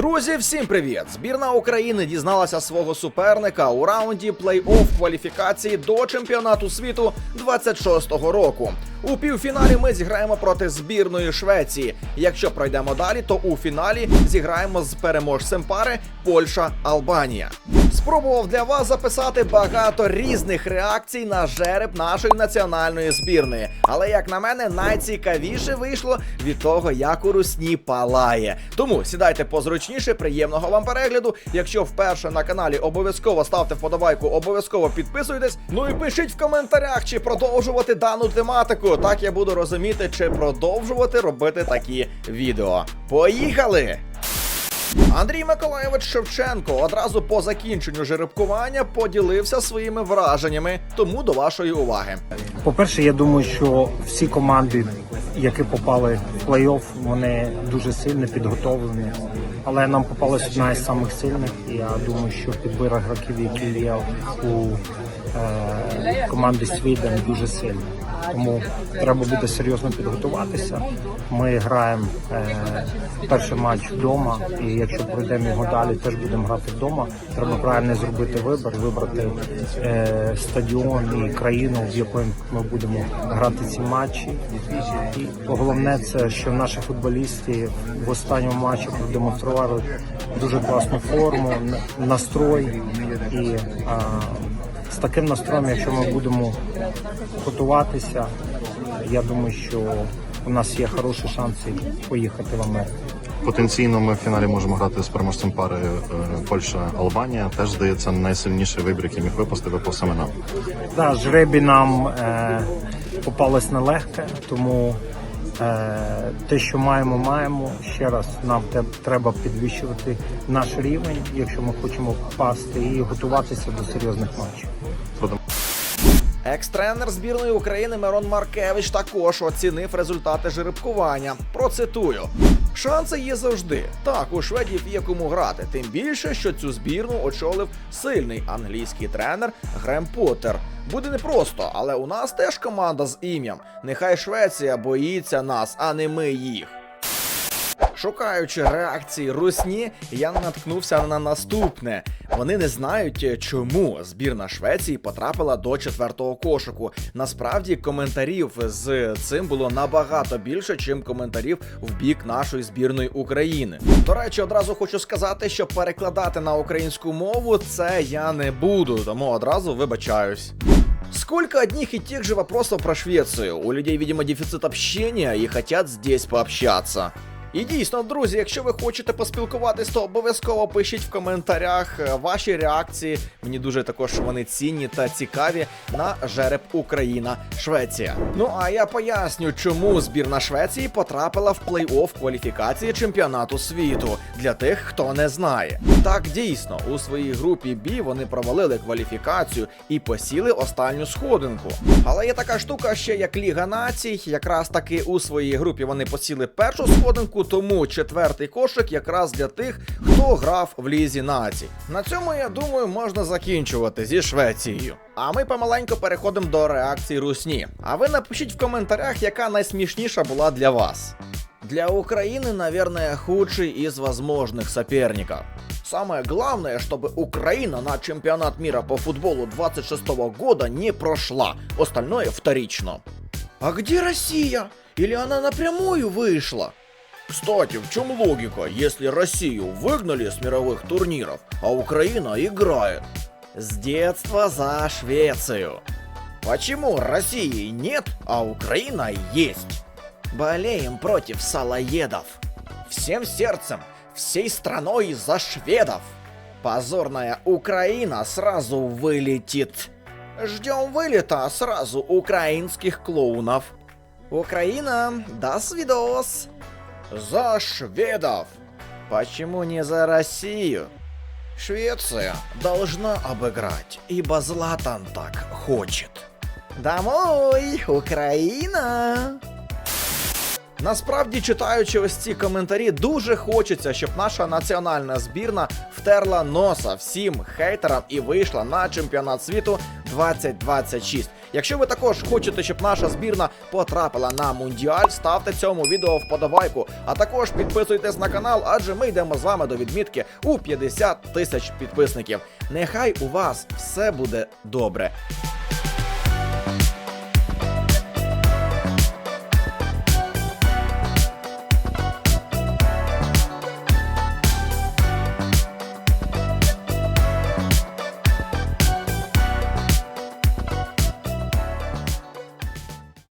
Друзі, всім привіт! Збірна України дізналася свого суперника у раунді плей-офф кваліфікації до чемпіонату світу 26-го року. У півфіналі ми зіграємо проти збірної Швеції. Якщо пройдемо далі, то у фіналі зіграємо з переможцем пари Польща-Албанія. Спробував для вас записати багато різних реакцій на жереб нашої національної збірної. Але як на мене, найцікавіше вийшло від того, як у русні палає. Тому сідайте позручніше, приємного вам перегляду. Якщо вперше на каналі, обов'язково ставте вподобайку, обов'язково підписуйтесь. Ну і пишіть в коментарях, чи продовжувати дану тематику. Так я буду розуміти, чи продовжувати робити такі відео. Поїхали! Андрій Миколаєвич Шевченко одразу по закінченню жеребкування поділився своїми враженнями. Тому до вашої уваги. По-перше, я думаю, що всі команди, які попали в плей-офф, вони дуже сильно підготовлені. Але нам попалась одна із самих сильних. І я думаю, що підбір гравців, які є у е, команди Свіден, дуже сильний. Тому треба буде серйозно підготуватися. Ми граємо е, перший матч вдома, і якщо пройдемо його далі, теж будемо грати вдома. Треба правильно зробити вибір, вибрати е, стадіон і країну, в якої ми будемо грати ці матчі. І головне це, що наші футболісти в останньому матчі продемонстрували дуже класну форму, настрой і. А, з таким настроєм, якщо ми будемо готуватися, я думаю, що у нас є хороші шанси поїхати в Америку. Потенційно ми в фіналі можемо грати з переможцем пари е, Польща-Албанія. Теж здається найсильніший вибір, який міг випасти, випав саме нам. Да, жребі нам е, попалось нелегке, тому те, що маємо, маємо. Ще раз нам треба підвищувати наш рівень, якщо ми хочемо впасти і готуватися до серйозних матчів. Екс-тренер збірної України Мирон Маркевич також оцінив результати жеребкування. Процитую. Шанси є завжди. Так, у шведів є кому грати. Тим більше, що цю збірну очолив сильний англійський тренер Грем Поттер. Буде непросто, але у нас теж команда з ім'ям. Нехай Швеція боїться нас, а не ми їх. Шукаючи реакції русні, я наткнувся на наступне. Вони не знають, чому збірна Швеції потрапила до четвертого кошику. Насправді коментарів з цим було набагато більше, чим коментарів в бік нашої збірної України. До речі, одразу хочу сказати, що перекладати на українську мову це я не буду, тому одразу вибачаюсь. Сколько одних и тех же вопросов про Швецию? У людей, видимо, дефицит общения и хотят здесь пообщаться. І дійсно, друзі, якщо ви хочете поспілкуватись, то обов'язково пишіть в коментарях е, ваші реакції. Мені дуже також вони цінні та цікаві на жереб Україна Швеція. Ну а я поясню, чому збірна Швеції потрапила в плей-офф кваліфікації чемпіонату світу для тих, хто не знає. Так дійсно у своїй групі Бі вони провалили кваліфікацію і посіли останню сходинку. Але є така штука ще як Ліга націй. Якраз таки у своїй групі вони посіли першу сходинку, тому четвертий кошик якраз для тих, хто грав в лізі націй. На цьому я думаю можна закінчувати зі Швецією. А ми помаленько переходимо до реакції русні. А ви напишіть в коментарях, яка найсмішніша була для вас. Для Украины, наверное, худший из возможных соперников. Самое главное, чтобы Украина на чемпионат мира по футболу 26 года не прошла. Остальное вторично. А где Россия? Или она напрямую вышла? Кстати, в чем логика, если Россию выгнали с мировых турниров, а Украина играет? С детства за Швецию. Почему России нет, а Украина есть? Болеем против салоедов. Всем сердцем, всей страной за шведов. Позорная Украина сразу вылетит. Ждем вылета сразу украинских клоунов. Украина, даст видос. За шведов. Почему не за Россию? Швеция должна обыграть, ибо Златан так хочет. Домой, Украина! Насправді, читаючи ось ці коментарі, дуже хочеться, щоб наша національна збірна втерла носа всім хейтерам і вийшла на чемпіонат світу 2026. Якщо ви також хочете, щоб наша збірна потрапила на мундіаль, ставте цьому відео вподобайку, а також підписуйтесь на канал, адже ми йдемо з вами до відмітки у 50 тисяч підписників. Нехай у вас все буде добре.